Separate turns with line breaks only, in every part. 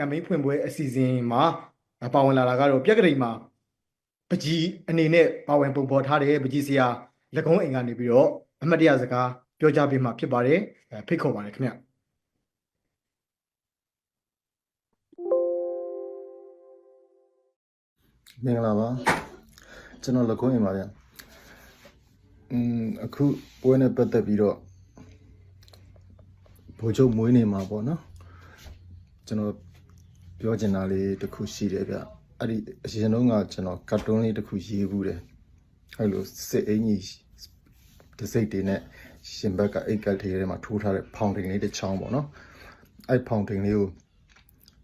ကမ်ပိန်းဖွင့်ပွဲအစီအစဉ်မှာပါဝင်လာတာကတော့ပြက်ကလေးမှာပကြီးအနေနဲ့ပါဝင်ပုံဖော်ထားတဲ့ပကြီးဆရာလက်ကုန်းအိမ်ကနေပြီးတော့အမတ်တရစကားပြောကြားပေးမှာဖြစ်ပါတယ်အဲဖိတ်ခေါ်ပါတယ်ခင်ဗျ
မင်္ဂလာပါကျွန်တော်လကုံးရင်ပါဗျอืมအခုပွဲနဲ့ပတ်သက်ပြီးတော့ဘိုလ်ချုပ်မွေးနေမှာပေါ့နော်ကျွန်တော် ပြောချင်တာလေးတစ်ခုရှိတယ်ဗျအဲ့ဒီအရင်တုန်းကကျွန်တော်ကတ်တွန်းလေးတစ်ခုရေးဘူးတယ်အဲ့လိုစစ်အင်ကြီးတစ်စိတ်တွေနဲ့ရှင်ဘက်ကအိတ်ကတ်ထဲထဲမှာထိုးထားတဲ့ဖောင်တင်လေးတစ်ချောင်းပေါ့နော်အဲ့ဖောင်တင်လေးကို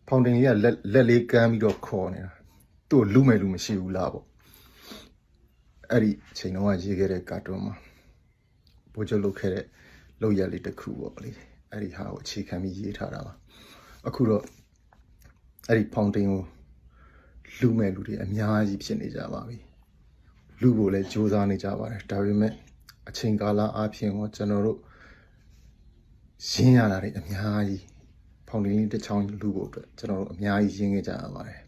ဖောင်တင်လေးကလက်လက်လေးကမ်းပြီးတော့ခေါ်နေတာသူ့ကိုလူမဲ့လူမရှိဘူးလားပေါ့အဲ့ဒီအချိန်တော့ရေးခဲ့တဲ့ကာတွန်းမှာဘိုးချုပ်လုပ်ခဲ့တဲ့လုပ်ရလေးတစ်ခုပေါ့လေအဲ့ဒီဟာကိုအခြေခံပြီးရေးထားတာပါအခုတော့ အဲ့ဒီဖောင်တင်ကိုလူမဲ့လူတွေအများကြီးဖြစ်နေကြပါပြီလူကိုလည်းစူးစမ်းနေကြပါတယ်ဒါပေမဲ့အချိန်ကာလအပြင်ကိုကျွန်တော်တို့ရှင်းရတာတွေအများကြီးဖောင်တင်လေးတစ်ချောင်းလူဖို့အတွက်ကျွန်တော်တို့အများကြီးရှင်းခဲ့ကြရပါတယ်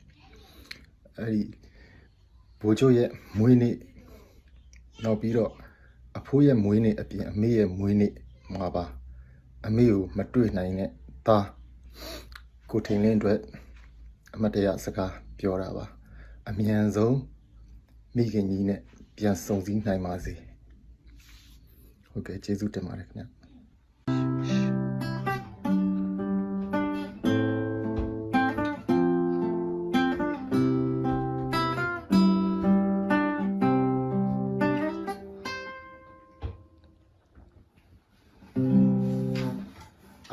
အဲ့ဒီဘိုးချုပ်ရဲ့မွေးနေ့နောက်ပြီးတော့အဖိုးရဲ့မွေးနေ့အပြင်အမေရဲ့မွေးနေ့မှာပါအမေကိုမတွေ့နိုင်တဲ့သားကိုထင်လင်းအတွက် အမတ်တရစကားပြောတာပါအမြန်ဆုံးမိခင်ကြီးနဲ့ပြန်ဆုံစည်းနိုင်ပါစေဟုတ်ကဲ့ကျေးဇူးတင်ပါတယ်ခင်ဗျ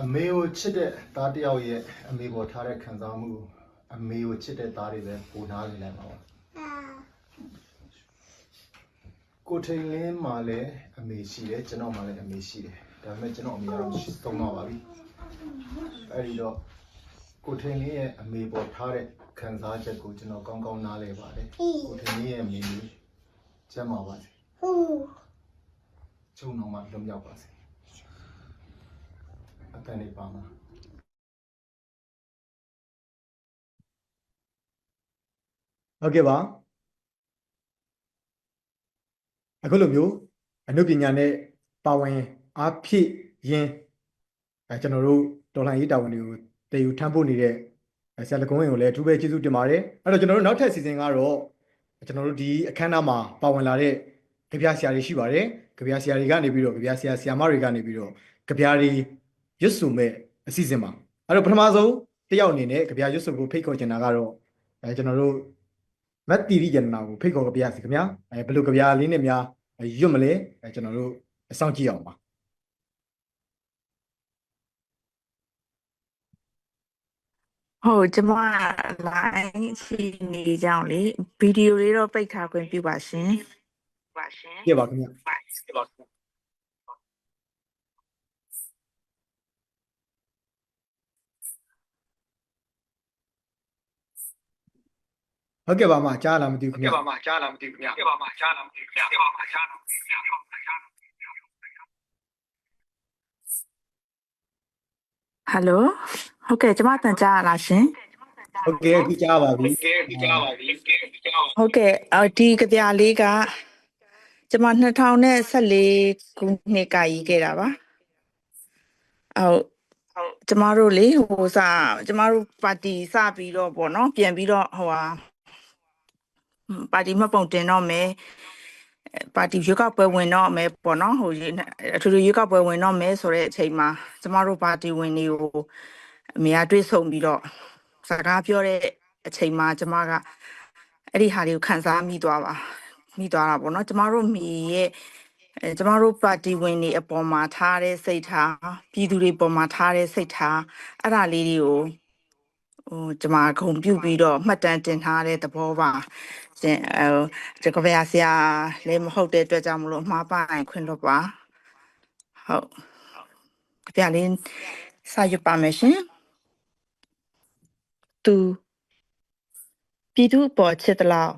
အမေကိုချစ်တဲ့သားတစ်ယောက်ရဲ့အမေပေါ်ထားတဲ့ခံစားမှုကို အမေကိုချစ်တဲ့သားတွေပဲပုံနာနေနိုင်ပါပါကိုထိန်လင်းမှာလည်းအမေရှိတယ်ကျွန်တော်မှာလည်းအမေရှိတယ်ဒါပေမဲ့ကျွန်တော်အမေကတော့ရှိသုံးပါပါပြီအဲ့ဒီတော့ကိုထိန်လင်းရဲ့အမေပေါ်ထားတဲ့ခံစားချက်ကိုကျွန်တော်ကောင်းကောင်းနားလည်ပါတယ်ကိုထိန်လင်းရဲ့အမေကြီးကျမ်းပါပါစေချုံတော်မှာလွတ်မြောက်ပါစေအတန်နေပါမှာ
ဟုတ်ကဲ့ပါအခုလိုမျိုးအနုပညာနဲ့ပါဝင်အားဖြည့်ရင်းအဲကျွန်တော်တို့တော်လှန်ရေးတာဝန်တွေကိုတည်ယူထမ်းဖို့နေတဲ့အဲဆရာလကုံးဝင်ကိုလည်းအထူးပဲကျေးဇူးတင်ပါတယ်အဲ့တော့ကျွန်တော်တို့နောက်ထပ်စီစဉ်ကတော့ကျွန်တော်တို့ဒီအခမ်းအနားမှာပါဝင်လာတဲ့ကြပြဆရာတွေရှိပါတယ်ကြပြဆရာတွေကနေပြီးတော့ကြပြဆရာဆရာမတွေကနေပြီးတော့ကြပြတွေရွတ်ဆိုမဲ့အစီအစဉ်ပါအဲ့တော့ပထမဆုံးတစ်ယောက်အနေနဲ့ကြပြရွတ်ဆိုဖို့ဖိတ်ခေါ်ချင်တာကတော့အဲကျွန်တော်တို့ မတ်တီရီကျန်နာကိုဖိတ်ခေါ်ကြပြစီခင်ဗျာအဲဘယ်လိုကြပြလေးနဲ့များရွတ်မလဲအဲကျွန်တော်တို့အဆောင်ကြည့်အောင်ပါ
ဟုတ်ကျမ line ရှိနေကြအောင်လေဗီဒီယိုလေးတော့ပိတ်ထားခွင့်ပြုပါရှင်ပါရှင်
ပြပါခင်ဗျာ ဟုတ်ကဲ့ပါမကြားလားမသိဘူးခင်ဗျာ
ပြပါမှာကြားလားမသိဘူးခင်ဗျပြပါမှာကြားလားမသိဘူးခင်ဗျပြပါမှာကြားလားမသိဘူးခင်ဗျ
ဟယ်လိုဟုတ်ကဲ့ကျမတန်ကြားရလားရှင်
ဟုတ်ကဲ့အခုကြားပါပြီ
ကဲဒီကြားပါပြီကဲဒီကြားပါ
ဟုတ်ကဲ့အော်ဒီကြပြလေးကကျမ2014ခုနှစ်ကရေးခဲ့တာပါဟုတ်ဟုတ်ကျမတို့လေဟိုစကျမတို့ပါတီစပြီးတော့ပေါ့နော်ပြန်ပြီးတော့ဟိုဟာ ပါတီမှတ်ပုံတင်တော့မယ်ပါတီရွေးကောက်ပွဲဝင်တော့မယ်ပေါ့နော်ဟိုအထူးထူးရွေးကောက်ပွဲဝင်တော့မယ်ဆိုတဲ့အချိန်မှာကျမတို့ပါတီဝင်တွေကိုအမေကတွေးဆုံပြီးတော့စကားပြောတဲ့အချိန်မှာကျမကအဲ့ဒီဟာတွေကိုခန်းစားမိသွားပါမိသွားတာပေါ့နော်ကျမတို့မိရဲ့အဲကျမတို့ပါတီဝင်တွေအပေါ်မှာထားတဲ့စိတ်ထားပြည်သူတွေပေါ်မှာထားတဲ့စိတ်ထားအဲ့ဒါလေးတွေကို ဟိုကျမဂုံပြုတ်ပြီးတော့မှတ်တမ်းတင်ထားတဲ့သဘောပါရှင်အဲဒီကဗျာဆရာလည်းမဟုတ်တဲ့အတွက်ကြောင့်မလို့အမှားပါရင်ခွင့်လွှတ်ပါဟုတ်ကြပြလေးစာရွတ်ပါမယ်ရှင်သူပြည်သူအပေါ်ချစ်တလောက်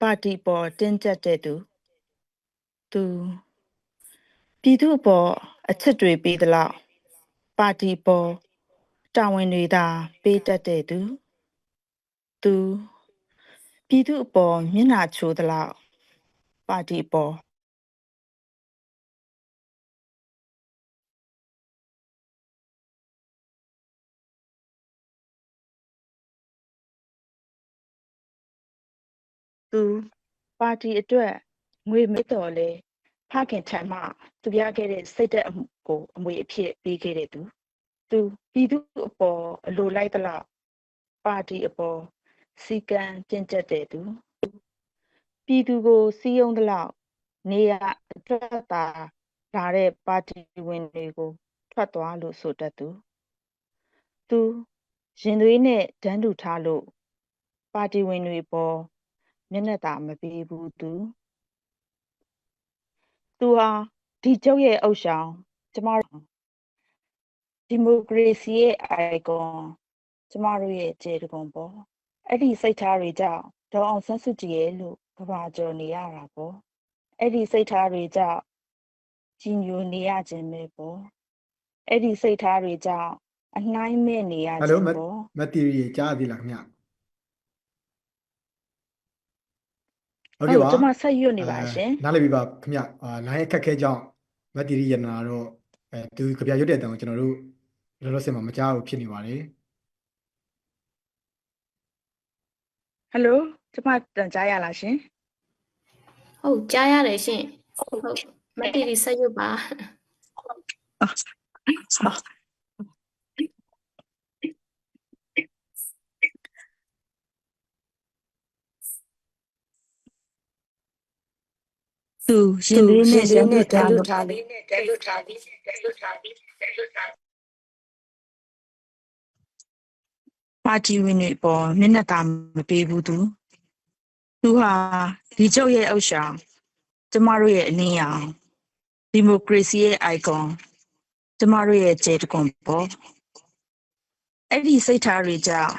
ပါတီပေါ်တင်းကျပ်တဲ့သူသူပြည်သူအပေါ်အချစ်တွေပေးတလောက်ပါတီပေါ် တာဝန်တွေသာ ပေးတတ်တဲ့သူသူပြည်သူအပေါ်မျက်နှာချိုးသလောက်ပါတီအပေါ်သူပါတီအတွက်ငွေမေးတော်လဲဖခင်ထံမှသူရခဲ့တဲ့စိတ်သက်အမှုကိုအမွေအဖြစ်ပေးခဲ့တဲ့သူ သူပြည်သူအပေါ်အလိုလိုက်သလောက်ပါတီအပေါ်စီကံကျင့်ကြက်တဲ့သူပြည်သူကိုစီယုံသလောက်နေရအတွက်သာလာတဲ့ပါတီဝင်တွေကိုထွက်သွားလို့ဆိုတတ်သူသူရင်သွေးနဲ့ဒန်းတူထားလို့ပါတီဝင်တွေပေါ်မျက်နှာသာမပေးဘူးသူသူဟာဒီကျုပ်ရဲ့အုပ်ဆောင်ကျမတို့ ဒီမိုကရေစီရဲ့ icon ကျမတို့ရဲ့ခြေတကုံပေါ့အဲ့ဒီစိတ်ထားတွေကြောင့်ဒေါအောင်ဆန်းစုကြည်ရဲ့လို့ကဘာကျော်နေရတာပေါ့အဲ့ဒီစိတ်ထားတွေကြောင့်ကြီးညိုနေရခြင်းပဲပေါ့အဲ့ဒီစိတ်ထားတွေကြောင့်အနှိုင်းမဲ့နေရ
ဟယ်လို
ခြင်း
မ
ပေါ့
မတီရီကြားရသေးလားခင်ဗျဟုတ်ကဲ့ပါ
ကျမဆက်ရွတ်နေပါရှင်
အဲနားလည်ပြီပါခင်ဗျအာ line အခက်ခဲကြောင့်မတီရီရနာတော့အဲသူကြပြရွတ်တဲ့အတန်ကိုကျွန်တော်တို့ လောလောဆယ်မှာမကြားဘူးဖြစ်နေပါတယ်
ဟယ်လိုကျမတန်ကြားရလားရှင်
ဟုတ်ကြားရတယ်ရှင်ဟုတ်မတ်တီရီဆက်ရွတ်ပါ
သူရင်လေးနဲ့ရန်ထားလို့
ထားလေးနဲ့တဲလွတ်ထားပြီးတဲလွတ်ထားပြီးတဲလွတ်ထားပြီး
ပါတီဝင်တွေပေါ်မျက်နှာသာမပေးဘူးသူသူဟာဒီကျုပ်ရဲ့အုပ်ဆောင်ကျမတို့ရဲ့အလင်းရောင်ဒီမိုကရေစီရဲ့ icon ကျမတို့ရဲ့ခြေတကွန်ပေါ်အဲ့ဒီစိတ်ထားတွေကြောင့်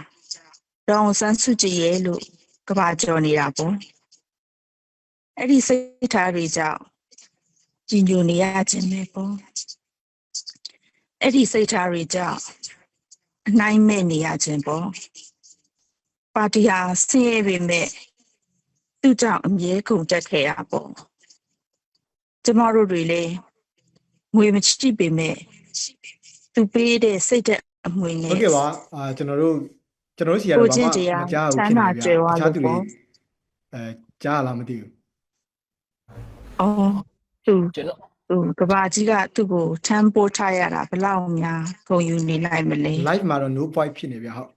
ဒေါအောင်ဆန်းစုကြည်ရဲ့လို့ကဘာကျော်နေတာပေါ့အဲ့ဒီစိတ်ထားတွေကြောင့်ကြီးညိုနေရခြင်းပဲပေါ့အဲ့ဒီစိတ်ထားတွေကြောင့် အနိုင်မဲ့နေရခြင်းပေါ့ပါတီဟာဆင်းရဲပေမဲ့သူ့ကြောင့်အမြဲကုန်တက်ခဲ့ရပေါ့ကျမတို့တွေလည်းငွေမရှိပေမဲ့သူပေးတဲ့စိတ်သက်အမွေနဲ့
ဟုတ်ကဲ့ပါအာကျွန်တော်တို့ကျွန်တော်တို့စီကတော့
ကို
ဘာ
ချင်း
မှ
တရား
မကြားဘူး
ချ
ဖြစ်
မ်း
နေ
သာ
ပြီ
ကြွယ်ဝ
ဗျာတခြားသူ
လို့
တွေ
ပေါ့
အဲကြားရလားမသိဘူး
အော်သူ
ကျွန်တော်
သူကဘာကြီးကသူ့ကိုထမ်းပိုးထားရတာဘယ်လောက်များဂုံယူနေလိုက်မလဲ
live မှာတော့ no point ဖြစ်နေဗျာဟုတ်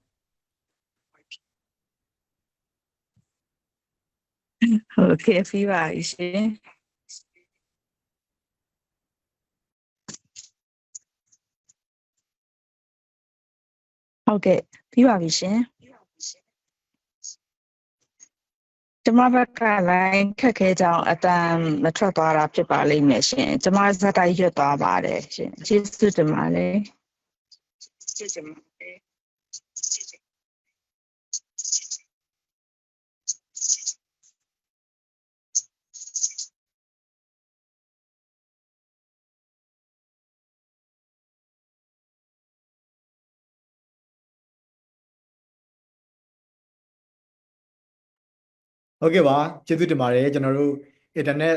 ဟုတ်ကဲ့ပြီးပါပြီရှင်ဟုတ်ကဲ့ပြီးပါပြီရှင် ကျမဘက်ကလည်းခက်ခဲကြောင်းအတန်မထွက်သွားတာဖြစ်ပါလိမ့်မယ်ရှင်ကျမဇက်တိုက်ရွတ်သွားပါတယ်ရှင်ကျေးဇူးတင်ပါတယ်ကျေးဇူးတင်ပါ
ဟုတ်ကဲ့ပါကျေးဇူးတင်ပါတယ်ကျွန်တော်တို့ internet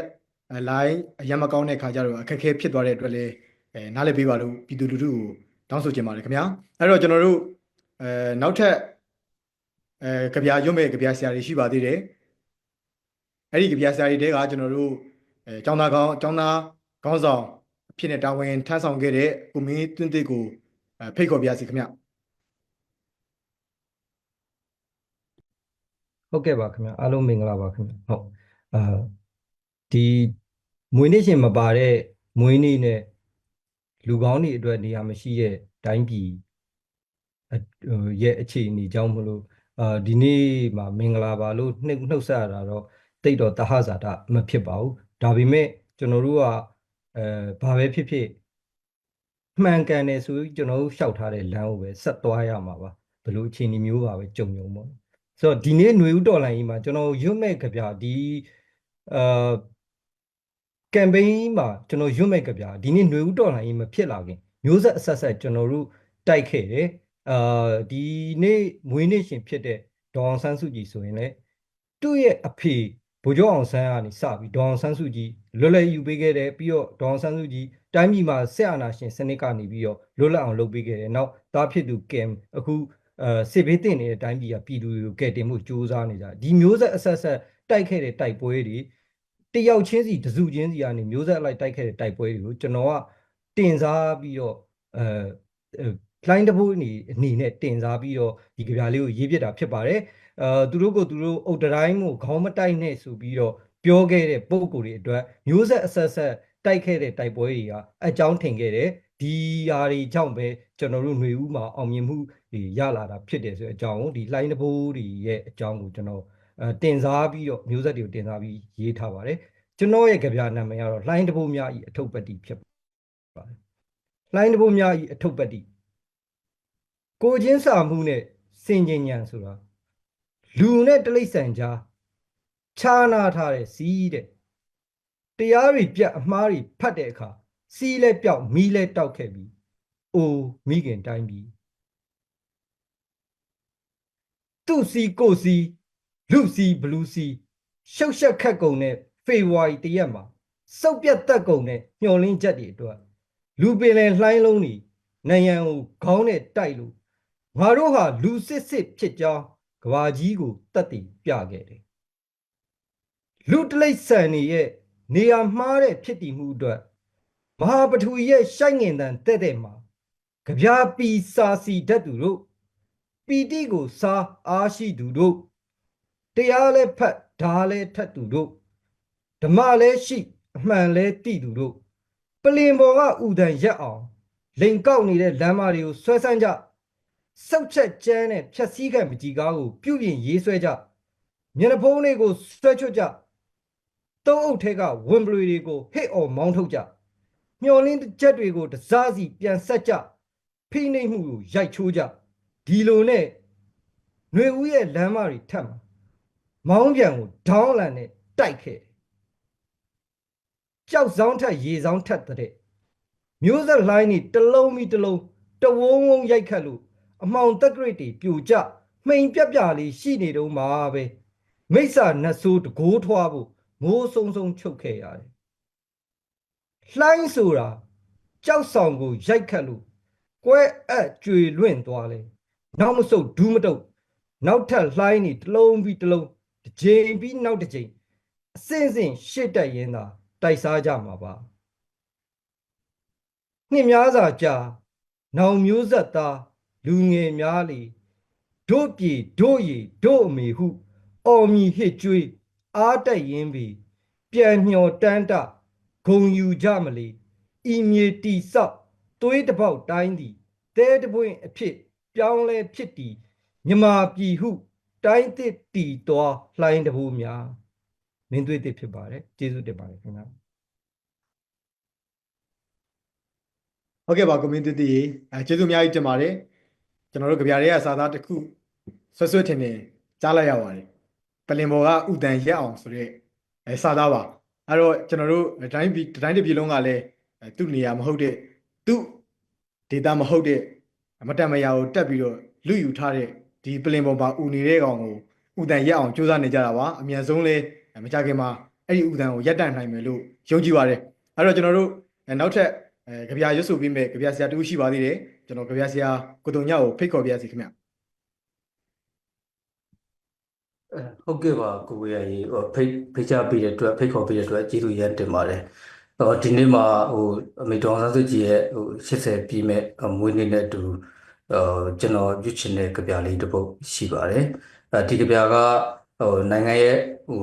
line အရင်မကောင်းတဲ့ခါကျတော့အခက်အခဲဖြစ်သွားတဲ့အတွက်လည်းအဲနားလည်ပေးပါလို့ပြည်သူလူထုကိုတောင်းဆိုချင်ပါတယ်ခင်ဗျာအဲ့တော့ကျွန်တော်တို့အဲနောက်ထပ်အဲကြပြရွတ်မဲ့ကြပြဆရာတွေရှိပါသေးတယ်အဲ့ဒီကြပြဆရာတွေတဲကကျွန်တော်တို့အဲចောင်းသားကောင်းចောင်းသားခေါင်းဆောင်အဖြစ်နဲ့တာဝန်ထမ်းဆောင်ခဲ့တဲ့ကိုမင်းတွင်းတစ်ကိုအဲဖိတ်ခေါ်ပြစီခင်ဗျာ
ဟုတ်ကဲ့ပါခင်ဗျအားလုံးမင်္ဂလာပါခင်ဗျဟုတ်အာဒီမွေးနေ့ရှင်မပါတဲ့မွေးနေ့နဲ့လူကောင်းတွေအတွက်နေရာမရှိတဲ့တိုင်းပြည်အဟိုရဲ့အခြေအနေကြောင့်မလို့အာဒီနေ့မှာမင်္ဂလာပါလို့နှုတ်နှုတ်ဆက်ရတာတော့တိတ်တော့တဟဇာတမဖြစ်ပါဘူးဒါပေမဲ့ကျွန်တော်တို့ကအဲဘာပဲဖြစ်ဖြစ်မှန်ကန်တယ်ဆိုပြီးကျွန်တော်တို့လျှောက်ထားတဲ့လမ်းကိုပဲဆက်သွားရမှာပါဘယ်လိုအခြေအနေမျိုးပါပဲကြုံကြုံပေါ့ ဆိုတော့ဒီနေ့ຫນွေဦးတော်လိုင်းကြီးမှာကျွန်တော်ရွတ်မဲ့ကြပြဒီအာကမ်ပိန်းမှာကျွန်တော်ရွတ်မဲ့ကြပြဒီနေ့ຫນွေဦးတော်လိုင်းကြီးမဖြစ်လာခင်မျိုးဆက်အဆက်ဆက်ကျွန်တော်တို့တိုက်ခဲ့တယ် အာဒီနေ့မွေးနေ့ရှင်ဖြစ်တဲ့ဒေါအောင်ဆန်းစုကြည်ဆိုရင်လည်းသူ့ရဲ့အဖေဗိုလ်ချုပ်အောင်ဆန်းကနေစပြီးဒေါအောင်ဆန်းစုကြည်လွတ်လပ်ယူပေးခဲ့တယ်ပြီးတော့ဒေါအောင်ဆန်းစုကြည်တိုင်းပြည်မှာဆက်အာဏာရှင်စနစ်ကနေပြီးတော့လွတ်လပ်အောင်လုပ်ပေးခဲ့တယ်နောက်သားဖြစ်သူကင်အခု အဲစစ်ဘေးတင်နေတဲ့တိုင်းပြည်ကပြည်သူတွေကိုကယ်တင်မှုစ조사နေကြဒီမျိုးဆက်အဆက်ဆက်တိုက်ခဲ့တဲ့တိုက်ပွဲတွေတယောက်ချင်းစီတစုချင်းစီကနေမျိုးဆက်အလိုက်တိုက်ခဲ့တဲ့တိုက်ပွဲတွေကိုကျွန်တော်ကတင်စားပြီးတော့အဲလိုင်းတဘိုးအနေအနေနဲ့တင်စားပြီးတော့ဒီကြပြလေးကိုရေးပြတာဖြစ်ပါတယ်အဲသူတို့ကိုသူတို့အုတ်တိုင်းကိုခေါင်းမတိုက်နဲ့ဆိုပြီးတော့ပြောခဲ့တဲ့ပုံကိုယ်တွေအတွက်မျိုးဆက်အဆက်ဆက်တိုက်ခဲ့တဲ့တိုက်ပွဲတွေကအကြောင်းထင်ခဲ့တယ်ဒီဟာတွေကြောင့်ပဲကျွန်တော်တို့ຫນွေဦးမှာအောင်မြင်မှုတွေ ရလာတာဖြစ်တယ်ဆိုတဲ့အကြောင်းကိုဒီလိုင်းတဘိုးတွေရဲ့အကြောင်းကိုကျွန်တော်အဲတင်စားပြီးတော့မျိုးဆက်တွေကိုတင်စားပြီးရေးထားပါတယ်ကျွန်တော်ရဲ့ကြပြနာမည်ကတော့လိုင်းတဘိုးများဤအထုပ်ပတ္တိဖြစ်ပါတယ်လိုင်းတဘိုးများဤအထုပ်ပတ္တိကိုချင်းစာမှုနဲ့စင်ကြင်ညံဆိုတာလူနဲ့တိရစ္ဆာန်ကြားခြားနာထားတဲ့စီးတဲ့တရားတွေပြတ်အမှားတွေဖတ်တဲ့အခါစီးလဲပြောက်မီးလဲတောက်ခဲ့ပြီးအိုမိခင်တိုင်းပြီ သူ့စီကိုစီလူစီဘလူးစီရှုပ်ရှက်ခက်ကုံနဲ့ဖေဝါရီတရက်မှာစုပ်ပြတ်တက်ကုံနဲ့မျောလင်းချက်တွေအတွက်လူပင်လယ်လှိုင်းလုံးတွေနိုင်ရန်ကိုခေါင်းနဲ့တိုက်လို့ငါတို့ဟာလူစစ်စစ်ဖြစ်ကြောင်းကဘာကြီးကိုတတ်တည်ပြခဲ့တယ်လူတလိษံတွေရဲ့နေရာမှားတဲ့ဖြစ်တည်မှုအတွက်မဟာပထဝီရဲ့ရှိုက်ငင်တန်တဲ့တဲ့မှာကြပြာပီစာစီတတ်သူတို့ ပီတိကိုစားအားရှိသူတို့တရားလဲဖတ်ဓာလဲထတ်သူတို့ဓမ္မလဲရှိအမှန်လဲတိသူတို့ပလင်ပေါ်ကဥဒံရက်အောင် လိန်ကောက်နေတဲ့လမ်းမတွေကိုဆွဲဆန်းကြစောက်ချက်ကျန်းနဲ့ဖြက်စည်းခံမကြီးကားကိုပြုပြင်ရေးဆွဲကြမျက်နှာဖုံးတွေကိုဆွဲချွတ်ကြသုံးအုပ်ထဲကဝင်ပလွေတွေကိုဟစ်အော်မောင်းထုတ်ကြမျောလင်းချက်တွေကိုတစားစီပြန်ဆက်ကြဖိနှိပ်မှုကိုရိုက်ချိုးကြ ဒီလိုနဲ့ຫນွေဦးရဲ့လမ်းမတွေထပ်မှာမောင်းပြန်ကိုဒေါင်းလန်နဲ့တိုက်ခဲ့တယ်ကြောက်ဆောင်ထက်ရေဆောင်ထက်တဲ့မျိုးဆက်လိုင်းนี่တလုံးမီတလုံးတဝုံဝုံရိုက်ခတ်လို့အမှောင်တက်ကရစ်တွေပြိုကျမှိန်ပြက်ပြလေးရှိနေတော့မှာပဲမိစ္ဆာနတ်ဆိုးတကိုးထွားဖို့မိုးဆုံဆုံချုပ်ခဲ့ရတယ်လှိုင်းဆိုတာကြောက်ဆောင်ကိုရိုက်ခတ်လို့ကွဲအပ်ကြွေလွင့်သွားလဲ နောက်မဆုတ်ဒူးမတုတ်နောက်ထပ်လှိုင်းนี่တလုံးပြီးတလုံးတစ်ချိန်ပြီးနောက်တစ်ချိန်အစင်စင်ရှစ်တက်ရင်သာတိုက်စားကြမှာပါနှစ်များစွာကြာနောင်မျိုးဆက်သားလူငယ်များလေတို့ပြေတို့ရီတို့အမေဟုအော်မြည်ဟစ်ကြွေးအားတက်ရင်းပြီပြန်မျောတန်းတဂုံယူကြမလေဤမြေတီဆောက်သွေးတစ်ပေါက်တိုင်းသည်တဲတပွင့်အဖြစ် ပြောင်းလဲဖြစ်တည်မြမာပြည်ဟု တိုင်းတစ်တီတော်လှိုင်းတဘိုးများမင်းသွေးတစ်ဖြစ်ပါတယ်ကျေးဇူးတင်ပါတယ်ခင်ဗျာ
ဟုတ်ကဲ့ပါကွန်မြူနတီအဲကျေးဇူးအများကြီးတင်ပါတယ်ကျွန်တော်တို့ကြပြရဲကစာသားတစ်ခုဆွဆွထင်ထင်ကြားလိုက်ရပါတယ်ပလင်ဘော်ကဥတန်ရက်အောင်ဆိုတဲ့အဲစာသားပါအဲ့တော့ကျွန်တော်တို့တိုင်းပြည်တိုင်းတစ်ပြည်လုံးကလည်းအဲသူ့နေရာမဟုတ်တဲ့သူ့ဒေတာမဟုတ်တဲ့အ မတန်မယာကိုတက်ပြီးတော့လူယူထားတဲ့ဒီပလင်ဘော်မှာဥနေတဲ့ကောင်ကိုဥတန်ရက်အောင်စူးစမ်းနေကြတာပါအမြန်ဆုံးလဲမကြခင်မှာအဲ့ဒီဥတန်ကိုရက်တန့်နိုင်မယ်လို့ယုံကြည်ပါတယ်အဲ့တော့ကျွန်တော်တို့အဲနောက်ထပ်အဲကြပြရွတ်ဆိုပြီးမဲ့ကြပြဆရာတူရှိပါသေးတယ်ကျွန်တော်ကြပြဆရာကိုတုံညကိုဖိတ်ခေါ်ပြရစီခင်ဗျ
အဲဟုတ်ကဲ့ပါကိုဝေရကြီးဟိုဖိတ်ဖိတ်ချပေးတဲ့အတွက်ဖိတ်ခေါ်ပေးတဲ့အတွက်ကျေးဇူးရမ်းတင်ပါတယ် ဟိုဒီနေ့မှာဟိုအမေတော်ဆန်းစုကြည်ရဲ့ဟို80ပြည့်မဲ့မွေးနေ့နဲ့အတူဟိုကျွန်တော်ရွတ်ချင်တဲ့ကြပြလေးတစ်ပုဒ်ရှိပါတယ်အဲဒီကြပြကဟိုနိုင်ငံရဲ့ဟို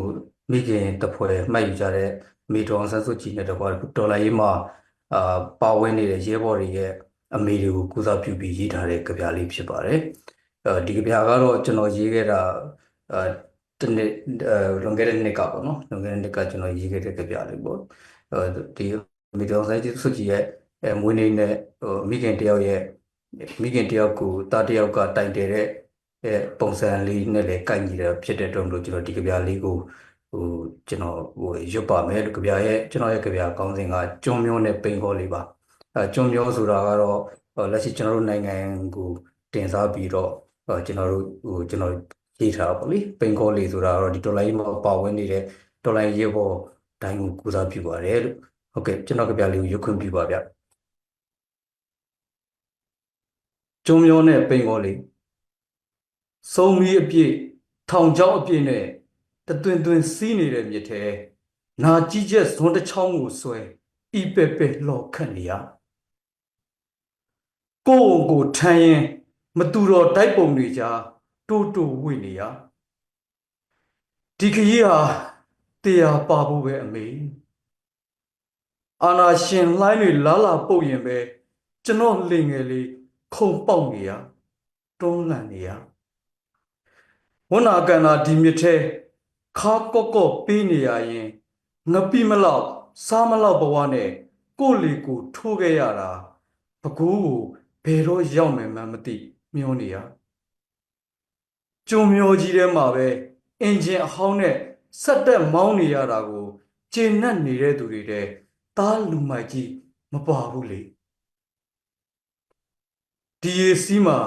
မိခင်တပွဲမှတ်ယူကြတဲ့အမေတော်ဆန်းစုကြည်နဲ့တကွာဒေါ်လာရေးမှာအာပါဝင်နေတဲ့ရဲဘော်တွေရဲ့အမေတွေကိုကုစားပြုပြီးရေးထားတဲ့ကြပြလေးဖြစ်ပါတယ်အဲဒီကြပြကတော့ကျွန်တော်ရေးခဲ့တာအာတနေ့အဲလွန်ခဲ့တဲ့နှစ်ကပေါ့နော်လွန်ခဲ့တဲ့နှစ်ကကျွန်တော်ရေးခဲ့တဲ့ကြပြလေးပေါ့အဲ ဒီမီဒီယာဆိုင်တီစုကြည်ရဲ့အဲမွေးနေ့နဲ့ဟိုမိခင်တယောက်ရဲ့မိခင်တယောက်ကိုတားတယောက်ကတိုင်တယ်တဲ့အဲပုံစံလေးနဲ့လည်းကိုက်ညီတယ်ဖြစ်တဲ့အတွက်မလို့ကျွန်တော်ဒီကြပြလေးကိုဟိုကျွန်တော်ဟိုရွတ်ပါမယ်ကြပြရဲ့ကျွန်တော်ရဲ့ကြပြကောင်းစဉ်ကကျွန်းမျိုးနဲ့ပိန်ခေါ်လေးပါအဲကျွန်းမျိုးဆိုတာကတော့လက်ရှိကျွန်တော်တို့နိုင်ငံကို
တင်စားပြီးတော့ဟိုကျွန်တော်တို့ဟိုကျွန်တော်ရေးထားတာပေါ့လေပိန်ကောလေးဆိုတာကတော့ဒီဒေါ်လာကြီးမှာပါဝင်နေတဲ့ဒေါ်လာရေဘော တိုင်းကိုကုစားပြုပါတယ်လို့ဟုတ်ကဲ့ကျွန်တော်ကြပြလေးကိုရွတ်ခွင့်ပြုပါဗျကျုံမျောနဲ့ပိန်ကောလေးစုံမီအပြည့်ထောင်ချောင်းအပြည့်နဲ့တသွင်သွင်စီးနေတဲ့မြစ်ထဲနာကြီးချက်ဇွန်တစ်ချောင်းကိုဆွဲဤပဲ့ပဲ့လှော်ခတ်နေရကိုယ့်ကိုယ်ထမ်းရင်မတူတော့တိုက်ပုံတွေကြားတိုးတိုးဝိနေရဒီခရီးဟာ တရားပါဖို့ပဲအမေအာနာရှင်လှိုင်းတွေလာလာပုတ်ရင်ပဲကျွန်တော်လင်ငယ်လေးခုံပေါက်နေရတွန်းလှန်နေရဝနာကန်နာဒီမြစ်ထဲခါကော့ကော့ပေးနေရရင်ငပိမလောက်စားမလောက်ဘဝနဲ့ကိုယ့်လေကိုယ်ထိုးခဲ့ရတာဘကူးကိုဘယ်တော့ရောက်မယ်မှန်းမသိမျောနေရကျုံမျိုးကြီးထဲမှာပဲအင်ဂျင်အဟောင်းနဲ့ ဆက်တက်မောင်းနေရတာကိုကျေနပ်နေတဲ့သူတွေတဲ့သားလူမိုက်ကြီးမပါဘူးလေဒီရေစီးမှာ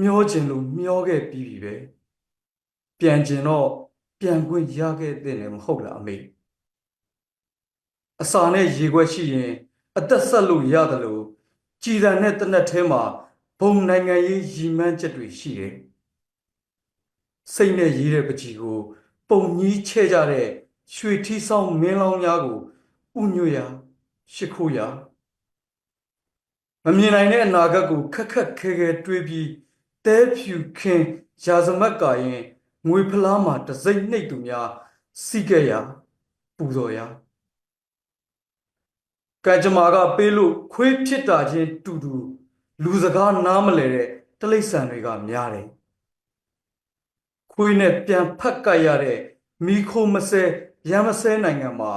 မျောကျင်လို့မျောခဲ့ပြီးပြီပဲပြန်ကျင်တော့ပြန်ခွင့်ရခဲ့တဲ့လည်းမဟုတ်လားအမေအစာနဲ့ရေခွက်ရှိရင် အသက်ဆက်လို့ရတယ်လို့ကြည်တန်တဲ့တနက်ထဲမှာဘုံနိုင်ငံရေးရည်မှန်းချက်တွေရှိတယ်စိတ်နဲ့ရေးတဲ့ပကြီးကို ပုံကြီးချဲ့ကြတဲ့ရွှေထီးဆောင်မင်းလောင်းများကိုဥညွတ်ရာရှ िख ိုးရာမမြင်နိုင်တဲ့အနာဂတ်ကိုခက်ခက်ခဲခဲတွေးပြီးတဲဖြူခင်းရာဇမတ်ကာရင်ငွေဖလားမှာတစိမ့်နှိပ်သူများစီးခဲ့ရာပူဇော်ရာကံကြမ္မာကပေးလို့ခွေးဖြစ်တာချင်းတူတူလူစကားနားမလဲတဲ့တိလိษံတွေကများတယ် ခွေးနဲ့ပြန်ဖက်ကတ်ရတဲ့မိခိုမစဲရမ်းမစဲနိုင်ငံမှာ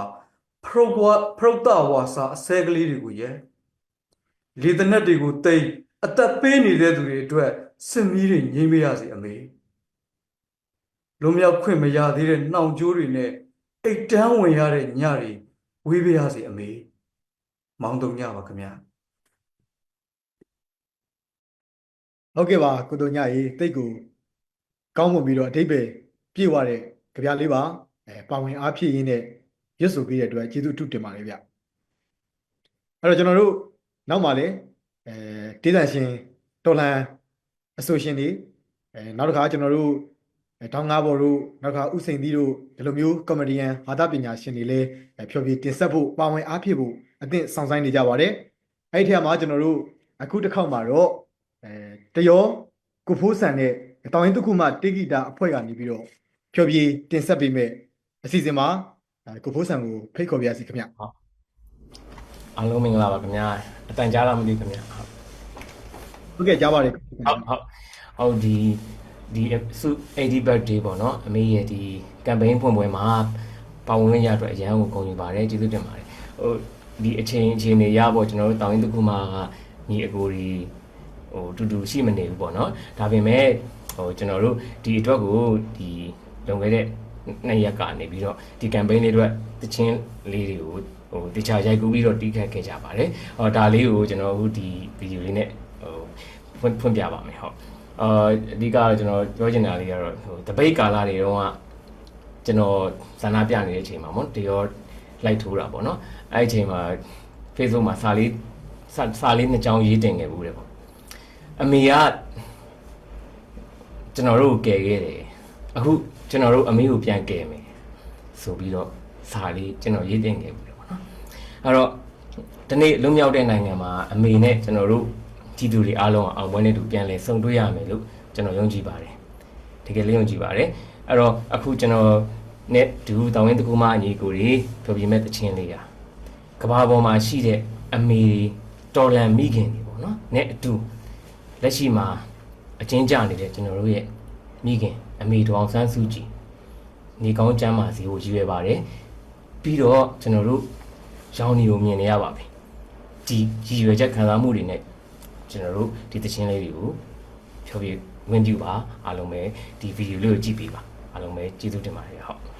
ဖရုတ်ဝါဖရုတ်တဝါစာအစဲကလေးတွေကိုရဲလေတနက်တွေကိုတိတ်အသက်ပေးနေတဲ့သူတွေအတွက်စင်မီးတွေငြိမ်းမရစေအမေလွန်မြောက်ခွင့်မရသေးတဲ့နှောင်ကြိုးတွေနဲ့အိတ်တန်းဝင်ရတဲ့ညတွေဝေးပါရစေအမေမောင်းတုံညပါခင်ဗျာ
ဟုတ်ကဲ့ပါကိုတို့ညရေတိတ်ကို ကောင်းမွန်ပြီးတော့အတိတ်ပဲပြည့်ဝတဲ့ကြပြလေးပါအဲပါဝင်အားဖြည့်ရင်းနဲ့ရွတ်ဆိုပေးတဲ့အတွက်ကျေးဇူးအထူးတင်ပါတယ်ဗျအဲ့တော့ကျွန်တော်တို့နောက်မှလည်းအဲဒေသရှင်တော်လန်အဆိုရှင်တွေအဲနောက်တစ်ခါကျွန်တော်တို့အဲတောင်းငါဘော်တို့နောက်တစ်ခါဥစိန်သီးတို့ဒီလိုမျိုးကောမဒီယန်ဟာတာပညာရှင်တွေလည်းအဲဖြောပြတင်ဆက်ဖို့ပါဝင်အားဖြည့်ဖို့အသင့်ဆောင်ဆိုင်နေကြပါတယ်အဲ့ဒီထက်မှာကျွန်တော်တို့အခုတစ်ခေါက်မှာတော့အဲတရောကိုဖိုးဆန်နဲ့ တောင်ရင်တစ်ခုမှတေဂီတာအဖွဲ့ကနေပြီးတော့ဖြောပြတင်ဆက်ပေးမဲ့အစီအစဉ်မှာအဲကိုဖိုးဆန်ကိုဖိတ်ခေါ်ပြရစီခင်ဗျ
အားလုံးမင်္ဂလာပါခင်ဗျာအတန်ကြားလားမသိဘူးခင်ဗျာဟုတ်
ဟုတ်ကဲ့ကြားပါတယ်
ဟုတ်ဟုတ်ဟုတ်ဒီဒီစု80 birthday ပေါ့နော်အမေရဲ့ဒီ campaign ဖွင့်ပွဲမှာပါဝင်ခွင့်ရအတွက်အရန်ကိုဂုဏ်ယူပါတယ်ကျေးဇူးတင်ပါတယ်ဟိုဒီအချိန်အချိန်တွေရပေါ့ကျွန်တော်တို့တောင်ရင်တစ်ခုမှညီအကိုတွေဟိုတူတူရှိမနေဘူးပေါ့နော်ဒါပေမဲ့ ဟိုကျွန်တော်တို့ဒီအတွက်ကိုဒီလွန်ခဲ့တဲ့နှစ်ရက်ကနေပြီးတော့ဒီ campaign လေးအတွက်တချင်းလေးတွေကိုဟိုတခြားရိုက်ကူးပြီးတော့တီးခတ်ခဲ့ကြပါတယ်ဟောဒါလေးကိုကျွန်တော်အခုဒီဗီဒီယိုလေးနဲ့ဟိုဖွင့်ဖွင့်ပြပါမယ်ဟုတ်အာအဓိကတော့ကျွန်တော်ပြောချင်တာလေးကတော့ဟိုတပိတ်ကာလာတွေတော့ကကျွန်တော်ဇာနာပြနေတဲ့အချိန်မှာပေါ့တရောလိုက်ထိုးတာပေါ့နော်အဲ့ဒီအချိန်မှာ Facebook မှာစာလေးစာစာလေးနှစ်ကြောင်းရေးတင်ခဲ့ဘူးတယ်ပေါ့အမေက ကျွန်တော်တို့ကိုကယ်ခဲ့တယ်အခုကျွန်တော်တို့အမေကိုပြန်ကယ်မယ်ဆိုပြီးတော့စာလေးကျွန်တော်ရေးတင်ခဲ့ဘူးတယ်ပေါ့နော်အဲ့တော့ဒီနေ့လွတ်မြောက်တဲ့နိုင်ငံမှာအမေနဲ့ကျွန်တော်တို့ကြည်သူတွေအားလုံးအောင်ပွဲနဲ့တူပြန်လဲဆုံတွေ့ရမယ်လို့ကျွန်တော်ယုံကြည်ပါတယ်တကယ်လေးယုံကြည်ပါတယ်အဲ့တော့အခုကျွန်တော်နဲ့ဒူတောင်းရင်တကူမအညီကိုတွေပြောပြမဲ့တခြင်းလေးကကဘာပေါ်မှာရှိတဲ့အမေတော်လန်မိခင်တွေပေါ့နော်နဲ့အတူလက်ရှိမှာ အချင်းကြနေတဲ့ကျွန်တော်တို့ရဲ့မိခင်အမေတော်အောင်ဆန်းစုကြည်နေကောင်းကျမ်းမာစီကိုရည်ရွယ်ပါတယ်ပြီးတော့ကျွန်တော်တို့ရောင်နေကိုမြင်နေရပါပြီဒီရည်ရွယ်ချက်ခံစားမှုတွေနဲ့ကျွန်တော်တို့ဒီသချင်းလေးတွေကိုဖြောပြဝင်ပြပါအားလုံးပဲဒီဗီဒီယိုလေးကိုကြည့်ပေးပါအားလုံးပဲကျေးဇူးတင်ပါတယ်ဟုတ်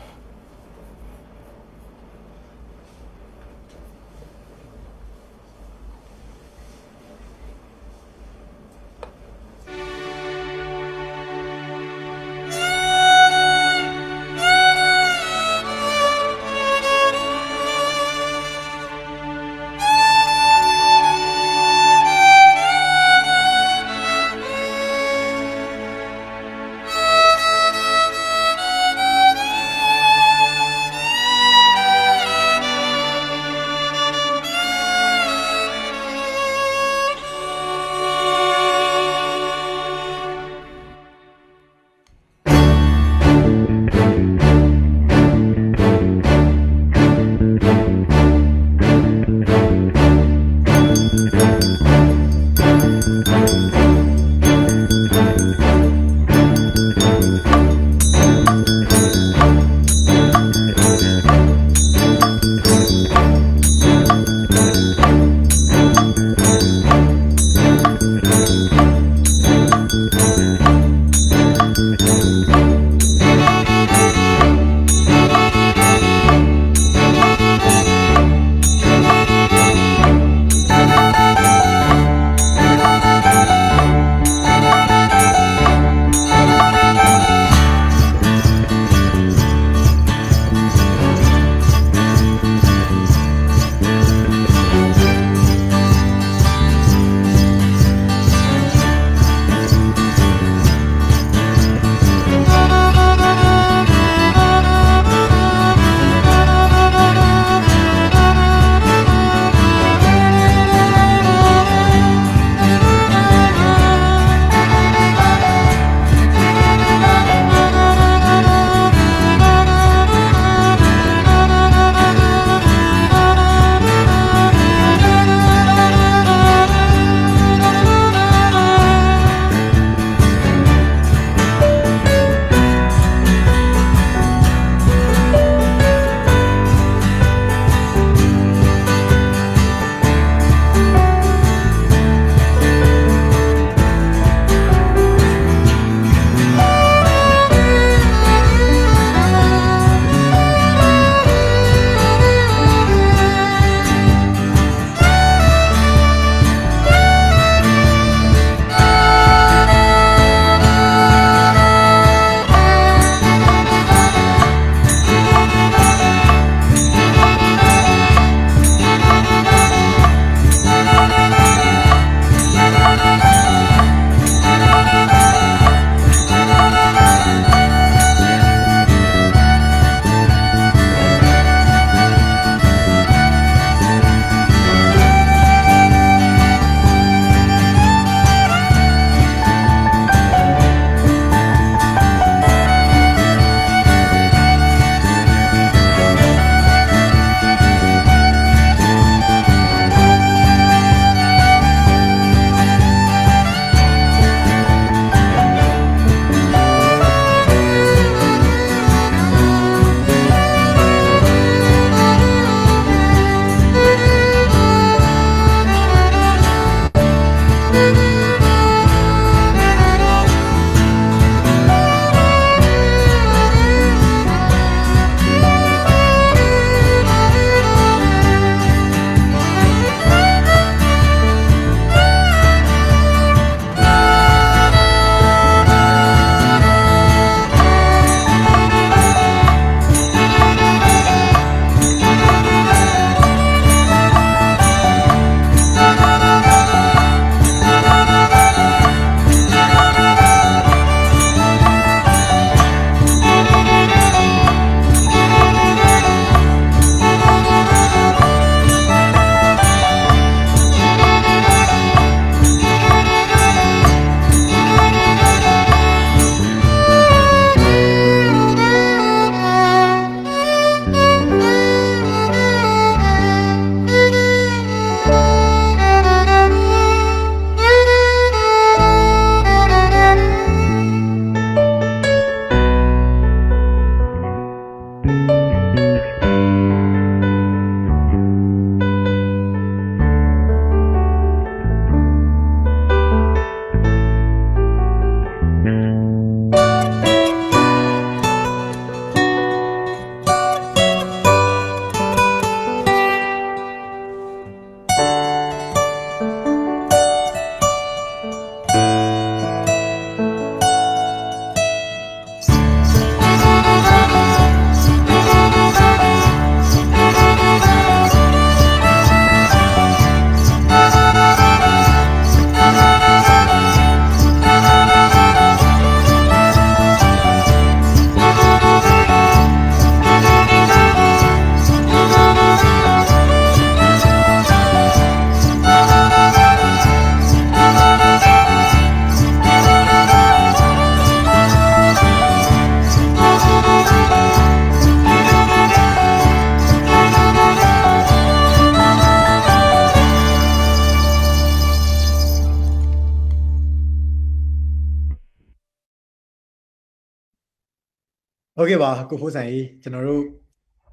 ဟုတ်ကဲ့ပါကိုဖိုးဆိုင်ကြီးကျွန်တော်တို့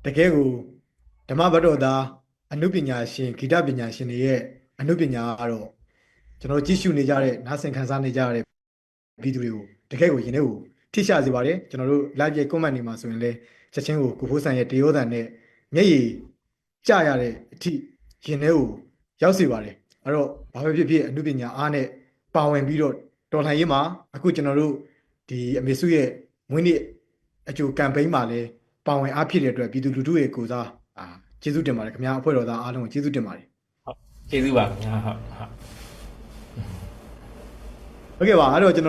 တကယ်ကိုဓမ္မဘတ်တော်သားအနုပညာရှင်ဂီတပညာရှင်တွေရဲ့အနုပညာကတော့ကျွန်တော်ကြည့်ရှုနေကြတဲ့နားဆင်ခံစားနေကြတဲ့ဗီဒီယိုတွေကိုတကယ်ကိုယင်ထဲကိုထိရှာစေပါတယ်ကျွန်တော်တို့ live ရဲ့ comment တွေမှာဆိုရင်လည်းချက်ချင်းကိုကိုဖိုးဆန်ရဲ့တရောတန်နဲ့မျက်ရည်ကျရတဲ့အထိရင်ထဲကိုရောက်စေပါတယ်အဲ့တော့ဘာပဲဖြစ်ဖြစ်အမှုပညာအားနဲ့ပါဝင်ပြီးတော့တော်လှန်ရေးမှာအခုကျွန်တော်တို့ဒီအမေစုရဲ့မွေးနေ့ အကျိုးကမ်ပိန်းမှာလည်းပါဝင်အားဖြစ်တဲ့အတွက်ပြည်သူလူထုရဲ့ကိုစားအာကျေးဇူးတင်ပါတယ်ခင်ဗျာအဖွဲ့တော်သားအားလုံးကိုကျေးဇူးတင်ပါတယ်
ကျေးဇူးပါခင်ဗျာဟုတ်ဟုတ်
ဟုတ်ကဲ့ပါအဲ့တော့ကျွန်တော်